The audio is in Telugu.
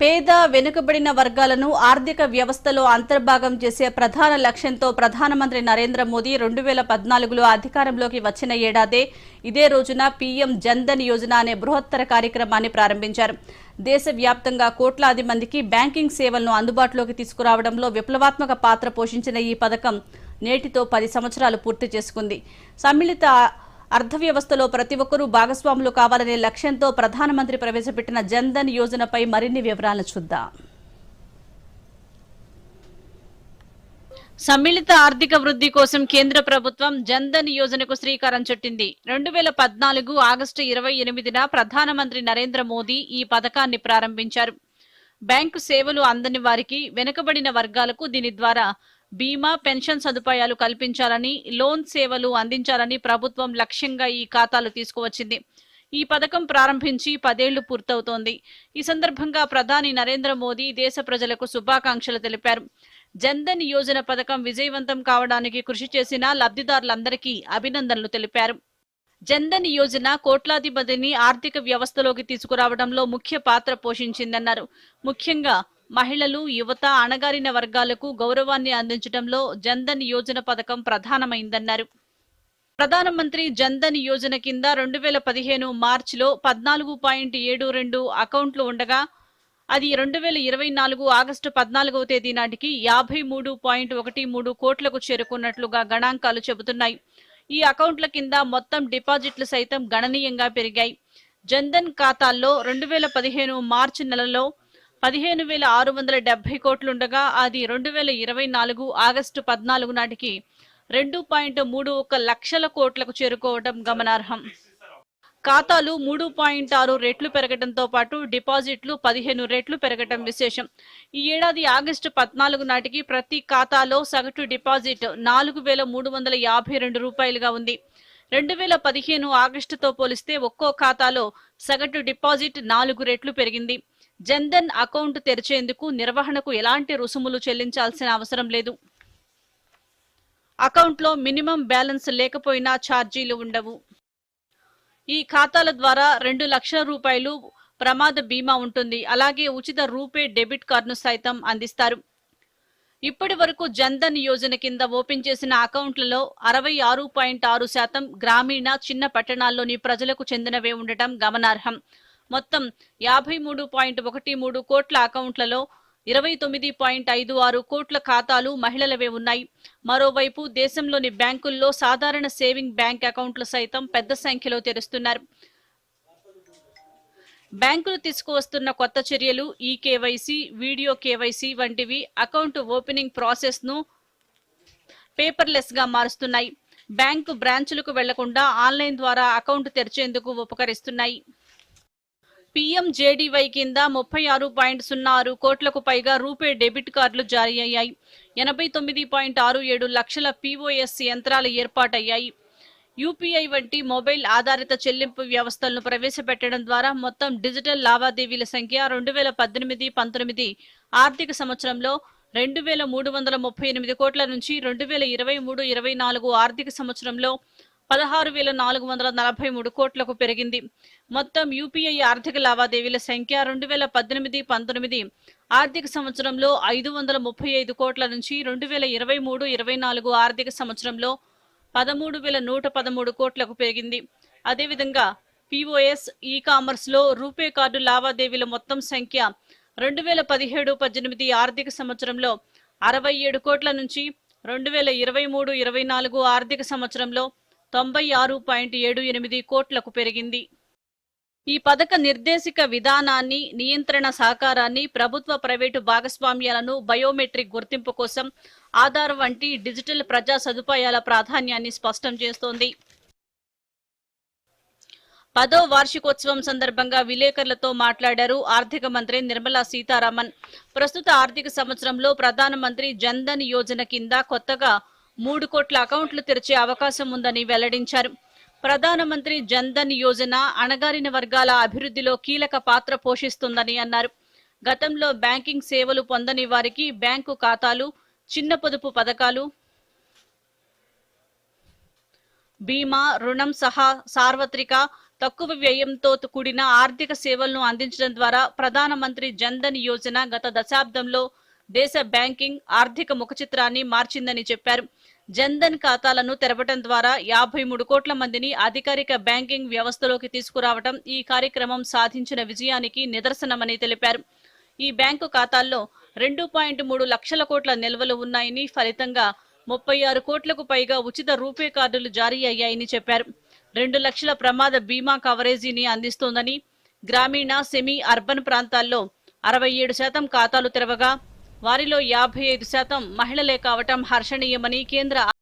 పేద వెనుకబడిన వర్గాలను ఆర్థిక వ్యవస్థలో అంతర్భాగం చేసే ప్రధాన లక్ష్యంతో ప్రధానమంత్రి నరేంద్ర మోదీ రెండు వేల పద్నాలుగులో అధికారంలోకి వచ్చిన ఏడాదే ఇదే రోజున పీఎం జన్ధన్ యోజన అనే బృహత్తర కార్యక్రమాన్ని ప్రారంభించారు. దేశవ్యాప్తంగా కోట్లాది మందికి బ్యాంకింగ్ సేవలను అందుబాటులోకి తీసుకురావడంలో విప్లవాత్మక పాత్ర పోషించిన ఈ పథకం నేటితో పది సంవత్సరాలు పూర్తి చేసుకుంది. సమ్మిళిత అర్థవ్యవస్థలో ప్రతి ఒక్కరూ భాగస్వాములు కావాలనే లక్ష్యంతో ప్రధానమంత్రి ప్రవేశపెట్టిన జన్ధన్ యోజనపై మరిన్ని వివరాలు చూద్దాం. సమ్మిళిత ఆర్థిక వృద్ధి కోసం కేంద్ర ప్రభుత్వం జన్ధన్ యోజనకు శ్రీకారం చుట్టింది. రెండు వేల పద్నాలుగు ఆగస్టు ఇరవై ఎనిమిదిన ప్రధానమంత్రి నరేంద్ర మోదీ ఈ పథకాన్ని ప్రారంభించారు. బ్యాంకు సేవలు అందని వారికి వెనుకబడిన వర్గాలకు దీని ద్వారా బీమా పెన్షన్ సదుపాయాలు కల్పించాలని లోన్ సేవలు అందించాలని ప్రభుత్వం లక్ష్యంగా ఈ ఖాతాలు తీసుకువచ్చింది. ఈ పథకం ప్రారంభించి పదేళ్ళు పూర్తవుతోంది. ఈ సందర్భంగా ప్రధాని నరేంద్ర మోదీ దేశ ప్రజలకు శుభాకాంక్షలు తెలిపారు. జన్ధన్ యోజన పథకం విజయవంతం కావడానికి కృషి చేసిన లబ్ధిదారులందరికీ అభినందనలు తెలిపారు. జన్ధన్ యోజన కోట్లాది మందిని ఆర్థిక వ్యవస్థలోకి తీసుకురావడంలో ముఖ్య పాత్ర పోషించిందన్నారు. ముఖ్యంగా మహిళలు యువత అణగారిన వర్గాలకు గౌరవాన్ని అందించడంలో జన్ధన్ యోజన పథకం ప్రధానమైందన్నారు. ప్రధానమంత్రి జన్ధన్ యోజన కింద రెండు వేల పదిహేను మార్చిలో పద్నాలుగు పాయింట్ ఏడు రెండు అకౌంట్లు ఉండగా అది రెండు వేల ఇరవై నాలుగు ఆగస్టు పద్నాలుగవ తేదీ నాటికి యాభై మూడు పాయింట్ ఒకటి మూడు కోట్లకు చేరుకున్నట్లుగా గణాంకాలు చెబుతున్నాయి. ఈ అకౌంట్ల కింద మొత్తం డిపాజిట్లు సైతం గణనీయంగా పెరిగాయి. జన్ధన్ ఖాతాల్లో రెండు వేల పదిహేను మార్చి నెలలో పదిహేను వేల ఆరు వందల డెబ్బై కోట్లుండగా అది రెండు వేల ఇరవై నాలుగు ఆగస్టు పద్నాలుగు నాటికి రెండు పాయింట్ మూడు ఒక లక్షల కోట్లకు చేరుకోవడం గమనార్హం. ఖాతాలు మూడు పాయింట్ ఆరు రెట్లు పెరగడంతో పాటు డిపాజిట్లు పదిహేను రెట్లు పెరగడం విశేషం. ఈ ఏడాది ఆగస్టు పద్నాలుగు నాటికి ప్రతి ఖాతాలో సగటు డిపాజిట్ నాలుగు వేల మూడు వందల యాభై రెండు రూపాయలుగా ఉంది. రెండు వేల పదిహేను ఆగస్టుతో పోలిస్తే ఒక్కో ఖాతాలో సగటు డిపాజిట్ నాలుగు రెట్లు పెరిగింది. జన్ధన్ అకౌంట్ తెరిచేందుకు నిర్వహణకు ఎలాంటి రుసుములు చెల్లించాల్సిన అవసరం లేదు. అకౌంట్లో మినిమం బ్యాలెన్స్ లేకపోయినా ఛార్జీలు ఉండవు. ఈ ఖాతాల ద్వారా రెండు లక్షల రూపాయలు ప్రమాద బీమా ఉంటుంది. అలాగే ఉచిత రూపే డెబిట్ కార్డును సైతం అందిస్తారు. ఇప్పటి వరకు జన్ధన్ యోజన కింద ఓపెన్ చేసిన అకౌంట్లలో అరవై ఆరు పాయింట్ ఆరు శాతం గ్రామీణ చిన్న పట్టణాల్లోని ప్రజలకు చెందినవే ఉండటం గమనార్హం. మొత్తం యాభై మూడు పాయింట్ ఒకటి మూడు కోట్ల అకౌంట్లలో ఇరవై తొమ్మిది పాయింట్ ఐదు ఆరు కోట్ల ఖాతాలు మహిళలవే ఉన్నాయి. మరోవైపు దేశంలోని బ్యాంకుల్లో సాధారణ సేవింగ్ బ్యాంక్ అకౌంట్లు సైతం పెద్ద సంఖ్యలో తెరుస్తున్నారు. బ్యాంకులు తీసుకువస్తున్న కొత్త చర్యలు ఈ కేవైసీ వీడియో కేవైసీ వంటివి అకౌంట్ ఓపెనింగ్ ప్రాసెస్ను పేపర్లెస్గా మారుస్తున్నాయి. బ్యాంకు బ్రాంచులకు వెళ్ళకుండా ఆన్లైన్ ద్వారా అకౌంట్ తెరిచేందుకు ఉపకరిస్తున్నాయి. పీఎంజేడీవై కింద ముప్పై ఆరు పాయింట్ సున్నా ఆరు కోట్లకు పైగా రూపే డెబిట్ కార్డులు జారీ అయ్యాయి. ఎనభై తొమ్మిది పాయింట్ ఆరు ఏడు లక్షల పీఓఎస్ యంత్రాలు ఏర్పాటయ్యాయి. యూపీఐ వంటి మొబైల్ ఆధారిత చెల్లింపు వ్యవస్థలను ప్రవేశపెట్టడం ద్వారా మొత్తం డిజిటల్ లావాదేవీల సంఖ్య రెండు వేల పద్దెనిమిది పంతొమ్మిది ఆర్థిక సంవత్సరంలో రెండు వేల మూడు వందల ముప్పై ఎనిమిది కోట్ల నుంచి రెండు వేల ఇరవై మూడు ఇరవై నాలుగు ఆర్థిక సంవత్సరంలో పదహారు వేల నాలుగు వందల నలభై మూడు కోట్లకు పెరిగింది. మొత్తం యూపీఐ ఆర్థిక లావాదేవీల సంఖ్య రెండు వేల పద్దెనిమిది పంతొమ్మిది. ఆర్థిక సంవత్సరంలో ఐదు వందల ముప్పై ఐదు కోట్ల నుంచి రెండు వేల ఇరవై మూడు ఇరవై నాలుగు ఆర్థిక సంవత్సరంలో పదమూడు వేల నూట పదమూడు కోట్లకు పెరిగింది. అదేవిధంగా పిఓఎస్ ఈ కామర్స్లో రూపే కార్డు లావాదేవీల మొత్తం సంఖ్య రెండు వేల పదిహేడు పద్దెనిమిది ఆర్థిక సంవత్సరంలో అరవై ఏడు కోట్ల నుంచి రెండు వేల ఇరవై మూడు ఇరవై నాలుగు ఆర్థిక సంవత్సరంలో తొంభై ఆరు పాయింట్ ఏడు ఎనిమిది కోట్లకు పెరిగింది. ఈ పథక నిర్దేశిక విధానాన్ని నియంత్రణ సహకారాన్ని ప్రభుత్వ ప్రైవేటు భాగస్వామ్యాలను బయోమెట్రిక్ గుర్తింపు కోసం ఆధార్ వంటి డిజిటల్ ప్రజా సదుపాయాల ప్రాధాన్యాన్ని స్పష్టం చేస్తోంది. పదో వార్షికోత్సవం సందర్భంగా విలేకరులతో మాట్లాడారు ఆర్థిక మంత్రి నిర్మలా సీతారామన్. ప్రస్తుత ఆర్థిక సంవత్సరంలో ప్రధానమంత్రి జన్ధన్ యోజన కింద కొత్తగా మూడు కోట్ల అకౌంట్లు తెరిచే అవకాశం ఉందని వెల్లడించారు. ప్రధానమంత్రి జన్ధన్ యోజన అణగారిన వర్గాల అభివృద్ధిలో కీలక పాత్ర పోషిస్తుందని అన్నారు. గతంలో బ్యాంకింగ్ సేవలు పొందని వారికి బ్యాంకు ఖాతాలు చిన్న పొదుపు పథకాలు బీమా రుణం సహా సార్వత్రిక తక్కువ వ్యయంతో కూడిన ఆర్థిక సేవలను అందించడం ద్వారా ప్రధానమంత్రి జన్ధన్ యోజన గత దశాబ్దంలో దేశ బ్యాంకింగ్ ఆర్థిక ముఖచిత్రాన్ని మార్చిందని చెప్పారు. జన్ధన్ ఖాతాలను తెరవడం ద్వారా యాభై మూడు కోట్ల మందిని అధికారిక బ్యాంకింగ్ వ్యవస్థలోకి తీసుకురావడం ఈ కార్యక్రమం సాధించిన విజయానికి నిదర్శనమని తెలిపారు. ఈ బ్యాంకు ఖాతాల్లో రెండు పాయింట్ మూడు లక్షల కోట్ల నిల్వలు ఉన్నాయని ఫలితంగా ముప్పై ఆరు కోట్లకు పైగా ఉచిత రూపే కార్డులు జారీ అయ్యాయని చెప్పారు. రెండు లక్షల ప్రమాద బీమా కవరేజీని అందిస్తోందని గ్రామీణ సెమీ అర్బన్ ప్రాంతాల్లో అరవై ఏడు శాతం ఖాతాలు తెరవగా వారిలో యాభై ఐదు శాతం మహిళలే కావటం హర్షణీయమని కేంద్ర